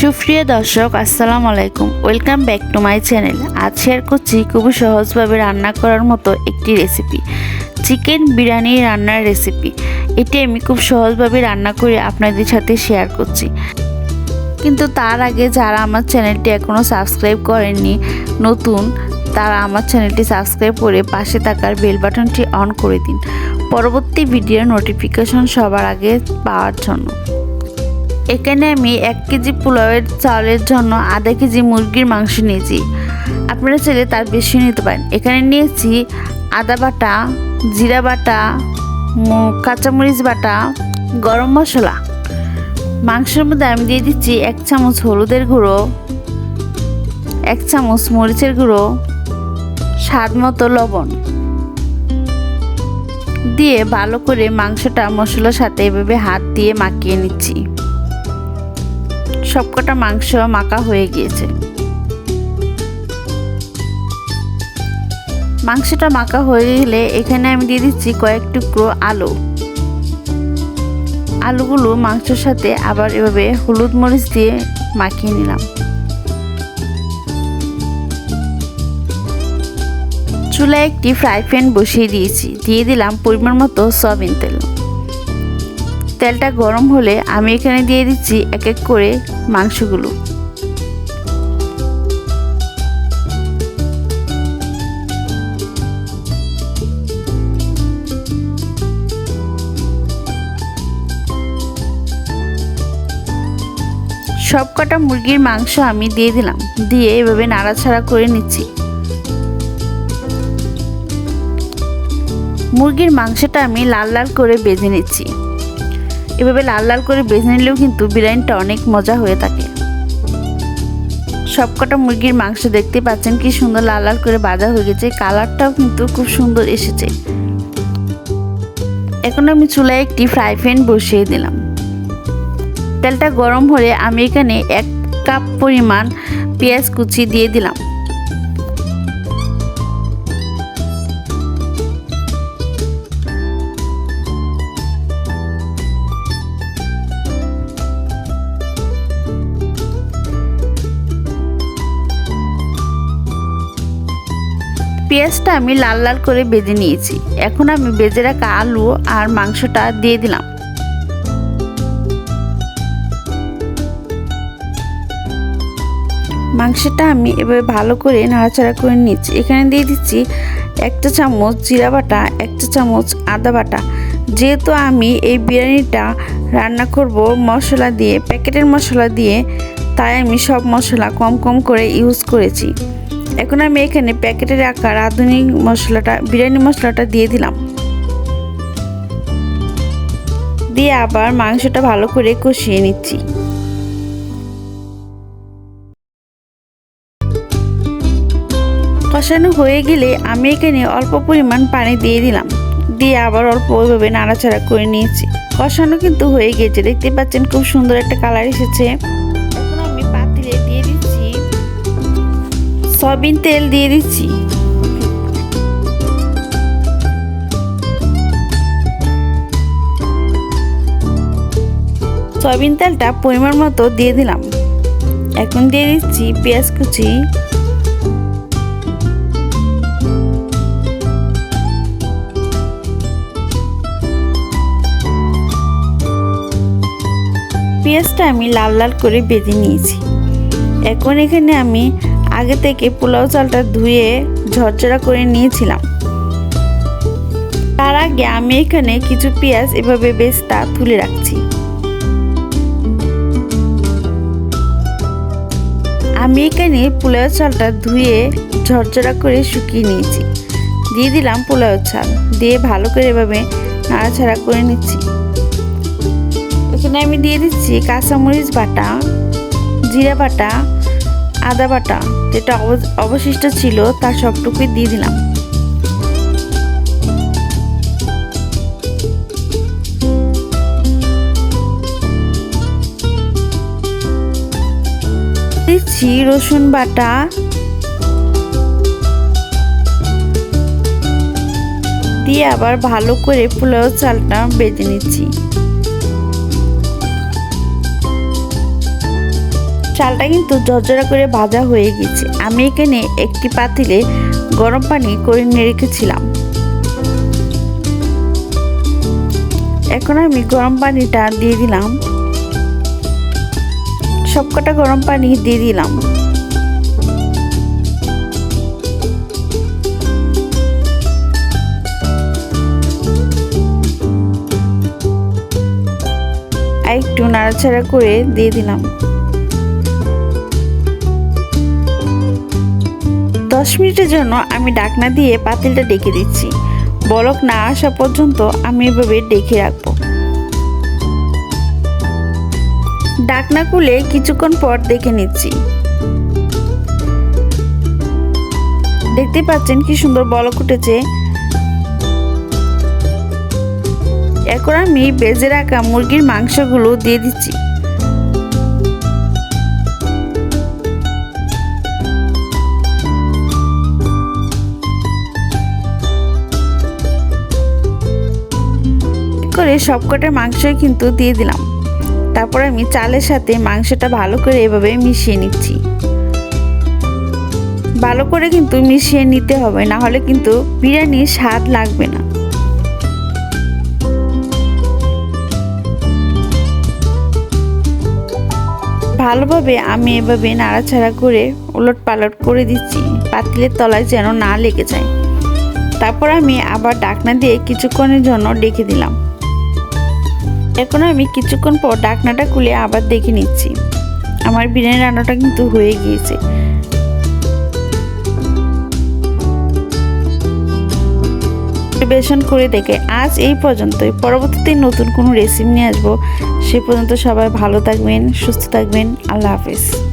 সুপ্রিয় দর্শক, আসসালামু আলাইকুম। Welcome back to my channel আজ শেয়ার করছি খুবই সহজভাবে রান্না করার মতো একটি রেসিপি চিকেন বিরিয়ানি রান্নার রেসিপি এটি আমি খুব সহজভাবে রান্না করে আপনাদের সাথে শেয়ার করছি। কিন্তু তার আগে যারা আমার চ্যানেলটি এখনও সাবস্ক্রাইব করেননি, নতুন, তারা আমার চ্যানেলটি সাবস্ক্রাইব করে পাশে থাকার বেল বাটনটি অন করে দিন। পরবর্তী ভিডিওর নোটিফিকেশন সবার আগে পাওয়ার জন্য। এখানে আমি এক কেজি পোলাওয়ের চাউলের জন্য আধা কেজি মুরগির মাংস নিয়েছি। আপনারা চাইলে তার বেশি নিতে পারেন। এখানে নিয়েছি আদা বাটা, জিরা বাটা কাঁচামরিচ বাটা, গরম মশলা। মাংসের মধ্যে আমি দিয়ে দিচ্ছি এক চামচ হলুদের গুঁড়ো, এক চামচ মরিচের গুঁড়ো, স্বাদ মতো লবণ। দিয়ে ভালো করে মাংসটা মশলার সাথে এভাবে হাত দিয়ে মাখিয়ে নিচ্ছি। সবকটা মাংস মাখা হয়ে গিয়েছে। মাংসটা মাখা হয়ে গেলে এখানে আমি দিয়ে দিচ্ছি কয়েক টুকরো আলু। আলুগুলো মাংসের সাথে আবার এভাবে হলুদ মরিচ দিয়ে মাখিয়ে নিলাম। চুলায় একটি ফ্রাই প্যান বসিয়ে দিয়েছি। দিয়ে দিলাম পরিমাণ মতো সয়াবিন তেল। তেলটা গরম হলে আমি এখানে দিয়ে দিচ্ছি এক এক করে মাংসগুলো। সব কটা মুরগির মাংস আমি দিয়ে দিলাম। দিয়ে এভাবে নাড়াছাড়া করে নিচ্ছি। মুরগির মাংসটা আমি লাল লাল করে বেজে নিচ্ছি। এভাবে লাল লাল করে বেজে নিলেও কিন্তু বিরিয়ানিটা অনেক মজা হয়ে থাকে। সবকটা মুরগির মাংস দেখতে পাচ্ছেন কি সুন্দর লাল লাল করে বাজা হয়ে গেছে, কালারটাও কিন্তু খুব সুন্দর এসেছে। এখন আমি চুলায় একটি ফ্রাই প্যান বসিয়ে দিলাম। তেলটা গরম হলে আমি এখানে এক কাপ পরিমাণ পেঁয়াজ কুচি দিয়ে দিলাম। পেঁয়াজটা আমি লাল লাল করে বেজে নিয়েছি। এখন আমি বেজে রাখা আলু আর মাংসটা দিয়ে দিলাম। মাংসটা আমি এভাবে ভালো করে নাড়াচাড়া করে নিচ্ছি এখানে দিয়ে দিচ্ছি একটা চামচ জিরা বাটা, একটা চামচ আদা বাটা। যেহেতু আমি এই বিরিয়ানিটা রান্না করব মশলা দিয়ে, প্যাকেটের মশলা দিয়ে, তাই আমি সব মশলা কম কম করে ইউজ করেছি। এখন আমি এখানে প্যাকেটের আকার, আধুনিক মশলাটা, বিরিয়ানি মশলাটা দিয়ে দিলাম। দিয়ে আবার মাংসটা ভালো করে কষিয়ে নিচ্ছি। কষানো হয়ে গেলে আমি এখানে অল্প পরিমাণ পানি দিয়ে দিলাম। দিয়ে আবার অল্প ওইভাবে নাড়াচাড়া করে নিয়েছি। কষানো কিন্তু হয়ে গেছে, দেখতে পাচ্ছেন খুব সুন্দর একটা কালার এসেছে। সয়াবিন তেল দিয়ে দিচ্ছি। সয়াবিন তেলটা পরিমাণ মতো দিয়ে দিলাম। এখন দিয়ে দিচ্ছি পেঁয়াজ কুচি। পেঁয়াজটা আমি লাল লাল করে বেঁধে নিয়েছি। এখন এখানে আমি আগে থেকে পোলাও চালটা ধুয়ে ঝরঝরা করে নিয়েছিলাম। তার আগে আমি এখানে কিছু পেঁয়াজ এভাবে বেস্তা তুলে রাখছি। আমি এখানে পোলাও চালটা ধুয়ে ঝরঝরা করে শুকিয়ে নিয়েছি। দিয়ে দিলাম পোলাও চাল। দিয়ে ভালো করে এভাবে নাড়াছাড়া করে নিচ্ছি। এখানে আমি দিয়ে দিচ্ছি কাঁচামরিচ বাটা, জিরা বাটা আদা বাটা, যেটা অব- অবশিষ্ট ছিল, তার সবটুকুই দিয়ে দিলাম। দিচ্ছি রসুন বাটা। দিয়ে আবার ভালো করে পোলাও চালটা বেজে নিচ্ছি। চালটা কিন্তু জর্জরা করে ভাজা হয়ে গেছে। আমি এখানে একটি পাতিলে গরম পানি করে নিয়ে রেখেছিলাম। এখন আমি গরম পানিটা দিয়ে দিলাম। সবকটা গরম পানি দিয়ে দিলাম। একটু নাড়াচাড়া করে দিয়ে দিলাম। দশ মিনিটের জন্য আমি ডাকনা দিয়ে পাতিলটা ডেকে দিচ্ছি। বলক না আসা পর্যন্ত আমি এভাবে ডেকে রাখব। ডাকনা খুলে কিছুক্ষণ পর দেখে নিচ্ছি। দেখতে পাচ্ছেন কি সুন্দর বলক উঠেছে। এখন আমি বেজে রাখা মুরগির মাংসগুলো দিয়ে দিচ্ছি। করে সবকটা মাংসই কিন্তু দিয়ে দিলাম। তারপর আমি চালের সাথে মাংসটা ভালো করে এভাবে মিশিয়ে নিচ্ছি। ভালো করে কিন্তু মিশিয়ে নিতে হবে না হলে কিন্তু বিরিয়ানির স্বাদ লাগবে না। ভালোভাবে আমি এভাবে নাড়াচাড়া করে উলট পালট করে দিচ্ছি, পাতিলের তলায় যেন না লেগে যায়। তারপর আমি আবার ডাকনা দিয়ে কিছুক্ষণের জন্য ডেকে দিলাম। এখন আমি কিছুক্ষণ পর ডাকনাটা খুলে আবার দেখে নিচ্ছি। আমার বিরিয়ানি রান্নাটা কিন্তু হয়ে গিয়েছে। পরিবেশন করে দেখে আজ এই পর্যন্তই। পরবর্তীতে নতুন কোনো রেসিপি নিয়ে আসব। সে পর্যন্ত সবাই ভালো থাকবেন, সুস্থ থাকবেন। আল্লাহ হাফিজ।